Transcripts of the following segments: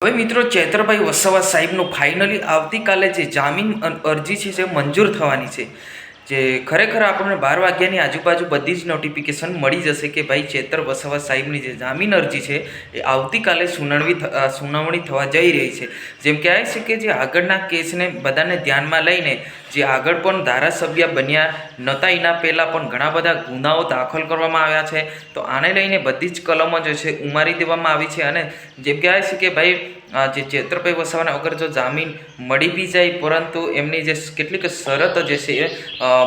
હવે મિત્રો ચૈત્રભાઈ વસાવા સાહેબનું ફાઇનલી આવતીકાલે જે જામીન અરજી છે, જે મંજૂર થવાની છે જે ખરેખર આપણને બાર વાગ્યાની આજુબાજુ બધી જ નોટિફિકેશન મળી જશે કે ભાઈ ચેતર વસાવા સાહેબની જે જામીન અરજી છે એ આવતીકાલે સુનાવણી સુનાવણી થવા જઈ રહી છે. જેમ કહેવાય છે કે જે આગળના કેસને બધાને ધ્યાનમાં લઈને જે આગળ પણ ધારાસભ્ય બન્યા નહોતા એના પહેલાં પણ ઘણા બધા ગુનાઓ દાખલ કરવામાં આવ્યા છે. તો આને લઈને બધી જ કલમો જે છે ઉમારી દેવામાં આવી છે અને જેમ કહેવાય છે કે ભાઈ જે ચેતરભાઈ વસાવાના વગર જો જામીન મળી બી જાય, પરંતુ એમની જે કેટલીક શરતો જે છે એ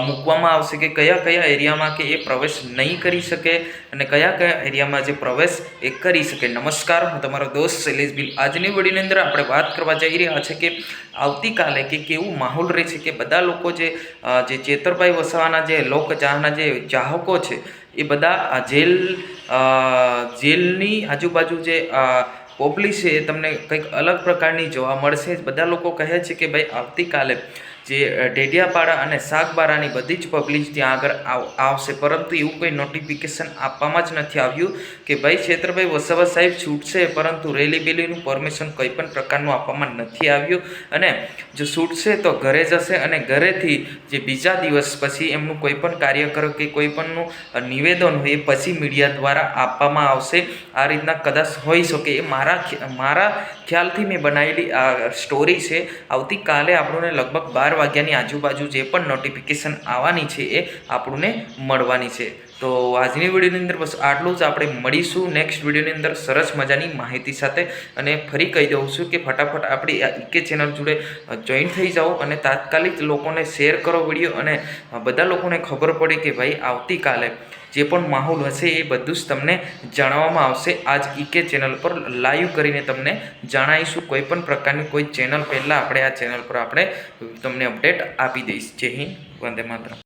મૂકવામાં આવશે કે કયા કયા એરિયામાં કે એ પ્રવેશ નહીં કરી શકે અને કયા કયા એરિયામાં જે પ્રવેશ એ કરી શકે. નમસ્કાર, હું તમારો દોસ્ત શૈલેષ બિલ. આજની વડીની અંદર આપણે વાત કરવા જઈ રહ્યા છે કે આવતીકાલે કે કેવું માહોલ રહે છે કે બધા લોકો જે જે ચેતરભાઈ વસાવાના જે લોકચાહના જે ચાહકો છે, એ બધા જેલ જેલની આજુબાજુ જે અ, છે એ તમને કંઈક અલગ પ્રકારની જોવા મળશે. બધા લોકો કહે છે કે ભાઈ આવતીકાલે જે ડેડિયાપાડા અને શાકબારાની બધી જ પબ્લિક ત્યાં આગળ આવ- આવશે. પરંતુ એવું કોઈ નોટિફિકેશન આપવામાં જ નથી આવ્યું કે ભાઈ ક્ષેત્રભાઈ વસાવા સાહેબ છૂટશે પરંતુ રેલી બેલીનું પરમિશન કંઈ પણ પ્રકારનું આપવામાં નથી આવ્યું. અને જો છૂટશે તો ઘરે જશે અને ઘરેથી જે બીજા દિવસ પછી એમનું કોઈ પણ કાર્યકર કે કોઈ પણનું નિવેદન હોય એ પછી મીડિયા દ્વારા આપવામાં આવશે. આ રીતના કદાચ હોઈ શકે. એ મારા મારા ખ્યાલથી મેં બનાવેલી આ સ્ટોરી છે. આવતીકાલે આપણને લગભગ બાર વાગ્યાની આજુબાજુ જે પણ નોટિફિકેશન આવવાની છે એ આપણને મળવાની છે. તો આજની વિડીયોની અંદર બસ આટલું જ. આપણે મળીશું નેક્સ્ટ વિડીયોની અંદર. સરસ મજાની માહિતી સાથે. અને ફરી કહી દઉં છું કે ફટાફટ આપણી આ ઈકે ચેનલ જોડે જોઈન થઈ જાઓ અને તાત્કાલિક લોકોને શેર કરો વીડિયો અને બધા લોકોને ખબર પડે કે ભાઈ આવતીકાલે જે પણ માહોલ હશે એ બધું જ તમને જણાવવામાં આવશે. આજ ઈકે ચેનલ પર લાઈવ કરીને તમને જણાવીશું. કોઈ પણ પ્રકારની કોઈ ચેનલ પહેલાં આપણે આ ચેનલ પર આપણે તમને અપડેટ આપી દઈશ. જય હિન્દ. વંદે માતરમ.